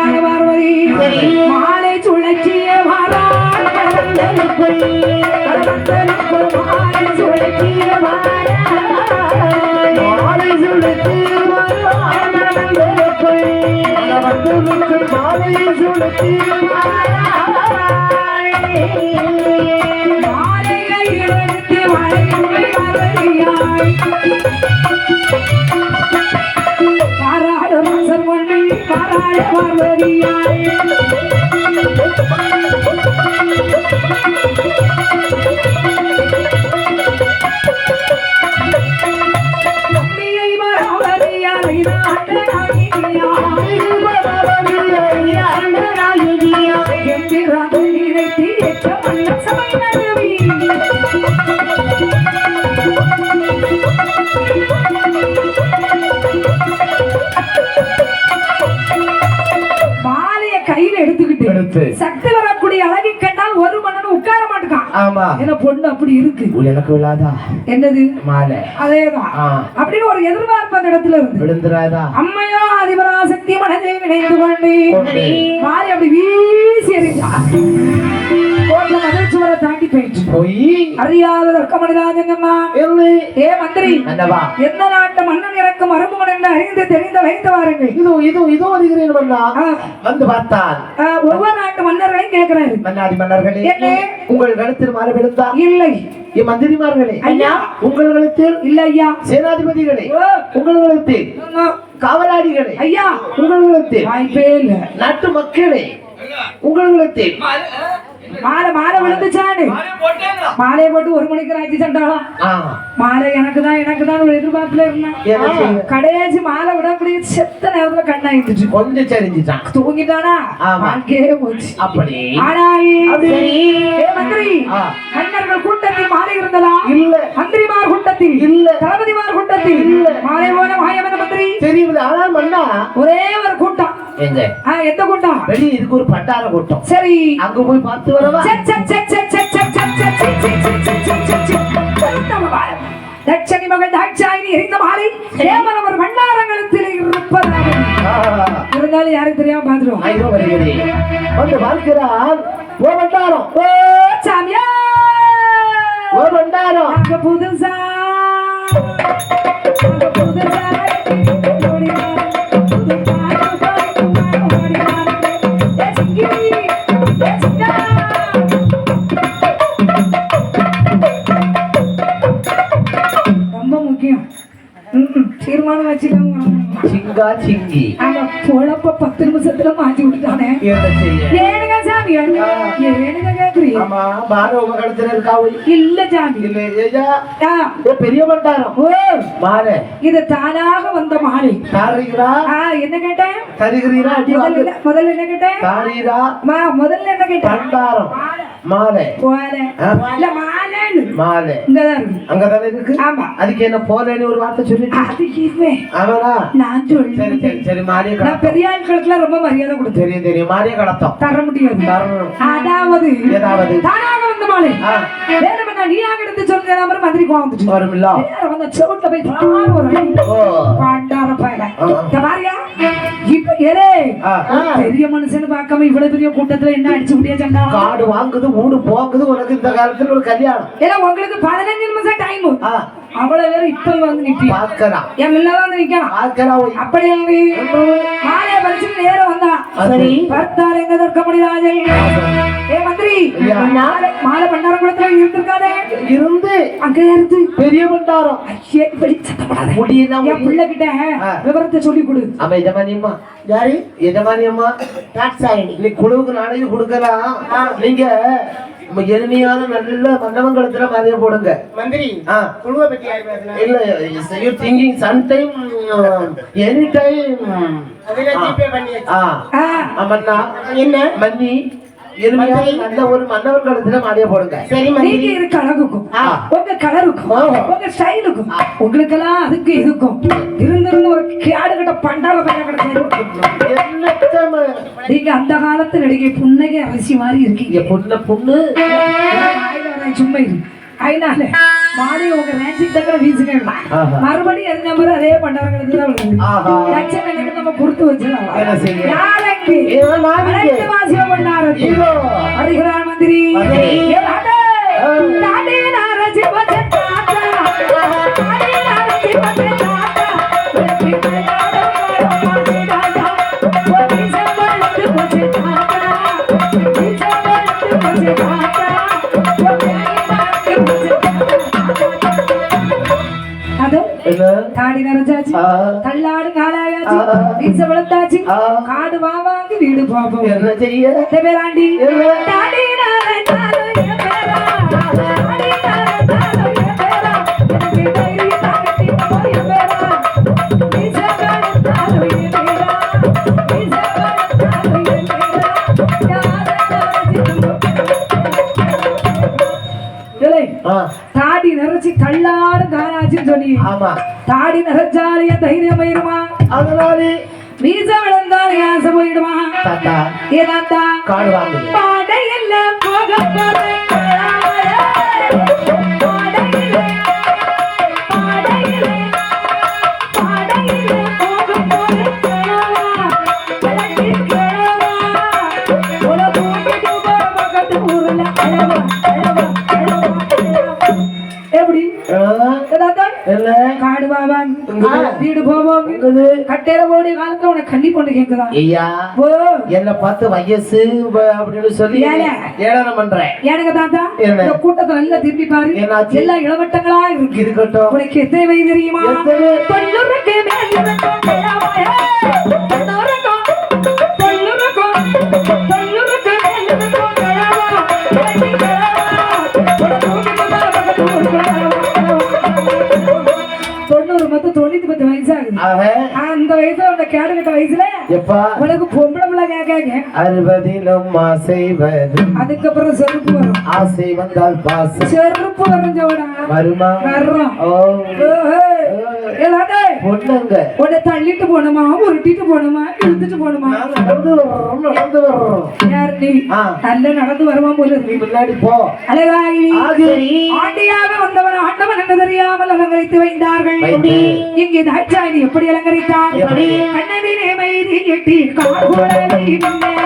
தாயாக பார்வதி மாலை சுழற்சிய மாலை சுழற்சிய மாலை சுழற்சிய பார்வதியாய் கையில எடுத்துக்கிட்டு எடுத்து. சக்தி வரக்கூடிய அழகை கண்டால் ஒரு மன்னன் உட்கார மாட்டான் ஆமா. ஏன்னா பொண்ணு அப்படி இருக்கு. எனக்கு விழாதா? என்னது? மாலை. அதேதான். அப்படின்னு ஒரு எதிர்பார்ப்பு அந்த இடத்துல இருந்து. விழுந்துராதா அம்மையோ அதிபராசக்தி மனதை கொண்டு. கொண்டு. மாறி அப்படி போய். அறியாத தர்க்கமணிராஜங்கம்மா இல்லை ஏ மந்திரி எந்த நாட்டு மன்னன் இறக்கும் மரபுமன் என்று அறிந்து தெரிந்து வைத்து வாருங்கள். இதோ இதோ இதோ வருகிறேன் மன்னா வந்து பார்த்தான் ஒவ்வொரு நாட்டு மன்னர்களையும் கேட்கிறாரு. மன்னாடி மன்னர்களே என்ன? உங்கள் கழுத்தில் மாலை விழுந்தா இல்லை. என் மந்திரிமார்களே ஐயா. உங்கள் கழுத்தில்? இல்ல ஐயா. சேனாதிபதிகளே உங்கள் கழுத்தில்? காவலாளிகளே ஐயா. உங்கள் கழுத்தில்? வாய்ப்பே இல்ல. நாட்டு மக்களே உங்கள் கழுத்தில்? மாலை மாலை விழுந்துச்சானு மாலையை போட்டு ஒரு மணிக்கு ராஜி சண்டாளம் ஆ, மாலை எனக்கு தான் எனக்கு தான் ஒரு எதிர்பார்ப்புல இருந்தேன்? கடையாச்சு மாலை விட முடிய செத்த நேரத்துல கண்ணாயிருந்துச்சு கொஞ்சம் சரிஞ்சுட்டான் தூங்கிட்டானா. வாழ்க்கையே போச்சு. அப்படி. மந்திரி. மன்னர்கள் கூட்டத்தில் மாலை இருந்ததா? இல்ல. மந்திரிமார் கூட்டத்தில் இல்ல. தளபதிமார் கூட்டத்தில் இல்ல. மாலை போல மாயவன மந்திரி. தெரியல ஆனால் மன்னா. ஒரே ஒரு கூட்டம். எங்க எந்த கூட்டம் வெளியே இதுக்கு ஒரு பட்டார கூட்டம் சரி அங்க போய் பார்த்து வரவா தட்சணி மகள் தாட்சாயினி எரிந்த மாலை கேவலம் ஒரு வண்ணாரங்களத்தில் இருப்பதாக இருந்தாலும் யாருக்கு தெரியாம பாத்துருவோம் வந்து பார்க்கிறார் ஓ வண்டாரம் ஓ தீர்மானம் வச்சுக்கோங்க சிங்கா சிங்கி ஆமா பொழப்ப பத்து நிமிஷத்துல மாத்தி விட்டுட்டானே ஏனுங்க சாமி ஏனுங்க கேக்குறீ ஆமா பாரு உங்க கழுத்துல இருக்காவு இல்ல சாமி இல்ல ஏஜா பெரிய பண்டாரம் ஓ மாலை இது தானாக வந்த மாலை தாரீரா ஆ, என்ன கேட்டேன் தருகிறீரா அடி முதல்ல வாங்கு என்ன- முதல்ல என்ன கேட்டேன் தாரீரா மா முதல்ல என்ன கேட்டேன் பண்டாரம் மாலை போல ஆ, இல்ல மாலைன்னு மாலை. இங்கதான்? இருக்கு அங்கதானே இருக்கு? ஆமா. அதுக்கு என்ன போலன்னு ஒரு வார்த்தை இவன் அவனா நான் சரி சரி சரி மாறிய நான் பெரிய ஆட்களுக்குலாம் ரொம்ப மரியாதை கொடுத்தேன். தெரியும் தெரியும். மாறிய கடத்தம் தர முடியாது. தரணும். அதாவது ஏதாவது. தானாக வந்த மாலை. ஆ. வேணுமென்னா நீயாக எடுத்து சொல்லுங்க. மாதிரி மந்திரி கோவம் வந்துச்சு வந்த செவுட்ல போய் ஒரு பயல. இப்ப ஏலே, பெரிய மனுஷன்னு பார்க்காம இவ்வளவு பெரிய கூட்டத்துல என்ன அடிச்சு முடியா சண்டா? காடு வாங்குது ஊடு போக்குது உனக்கு இந்த காலத்துல ஒரு கல்யாணம். ஏன்னா உங்களுக்கு பதினஞ்சு நிமிஷம் டைம் அவ்வளவு பேர் இப்ப வந்து நிப்பி என் நிக்கலாம். அப்படி. மாலையை நேரம் வந்தா. சரி. எங்க முடியாது. ஏ மந்திரி. மாலை மாலை பண்டாரகுளத்துல இருந்திருக்காதே. இருந்து அங்க இருந்து. பெரிய பண்டாரம். பிள்ளைகிட்ட விவரத்தை சொல்லி கொடு. ஆமா எஜமானியம்மா யாரு? எஜமானியம்மா இல்லை குழுவுக்கு நாளைக்கு கொடுக்கலாம். நீங்க எளிமையான நல்ல மண்டபங்களத்துல மாதிரியே போடுங்க. மந்திரி குழுவை you thinking some time any time என்ன? மன்னி. எளிமையான நல்ல ஒரு மன்னவர் கழுத்துல மாடிய போடுங்க. சரி நீங்க மந்திரி இருக்க அழகுக்கும் ஆ. உங்க கலருக்கும். ஆ. உங்க ஸ்டைலுக்கும். உங்களுக்கெல்லாம் அதுக்கு இதுக்கும். இருந்திருந்து ஒரு கேடு கிட்ட பண்டார பையன் கிட்ட என்னத்தம நீங்க அந்த காலத்து நடிகை புன்னகை அரசி மாதிரி இருக்கீங்க. பொண்ணு பொண்ணு. சும்மா இரு. அதனால மாறி உங்க மேஜிக் தக்கற வீசுக்கணும் மறுபடியும் எந்த நம்பரும் அதே பண்டவங்களுக்கு தான் விழுந்து லட்சம் எனக்கு நம்ம கொடுத்து வச்சிடலாம். யாருக்கு அனைத்து வாசியம் பண்ணாரு ஹரிகரா மந்திரி. நாடே நாடே தாடி நிறைஞ்சாச்சு. தள்ளாடு காலாயாச்சு. வீச வளர்த்தாச்சு. காடு வாவாங்க வீடு பாப்போம் என்ன செய்ய தேவேராண்டி? தாடி நிறைச்சு தள்ளாடு காலாச்சுன்னு சொன்னி ஆமா தாடி நிறைச்சாலே தைரியம் போயிடுமா? அதனாலே வீச விழுந்தாலே ஆசை போயிடுமா? தாத்தா ஏதாத்தா காடு வாங்குது பாடையில போக போறேன். எங்குது? கட்டையில ஓடி காலத்துல உனக்கு கண்ணி பொண்ணு கேக்குதா ஐயா என்ன பார்த்து வயசு அப்படின்னு சொல்லி. ஏளனம் பண்றேன். எனக்கு தாத்தா? இந்த கூட்டத்தை நல்லா திரும்பி பாரு? எல்லா இளவட்டங்களா இருக்கு. இருக்கட்டும். உனக்கு எத்தனை வயது தெரியுமா? எப்பா? உனக்கு பொம்பளை பிள்ளை கேட்காங்க அறுபதிலும் ஆசைவது அதுக்கப்புறம் செருப்பு வரும். ஆசை வந்தால் பாசம். செருப்பு வரைஞ்சோடா வருமா? வர்றோம் ஓ. பொண்ணுங்க. உன்னை தள்ளிட்டு போகணுமா? உருட்டிட்டு போகணுமா? இழுத்துட்டு நான் நடந்து வர்றோம் நடந்து வர்றோம். யார் நீ? ஆ. நல்ல நடந்து வருவான் போல நீ முன்னாடி போ. ஆண்டியாக வந்தவன் ஆண்டவன் என்று தெரியாமல் அலங்கரித்து வைத்தார்கள். வைத்து. இங்கே எப்படி அலங்கரித்தார் மைதி எட்டி காகுழலி நின்றெடுத்தார்.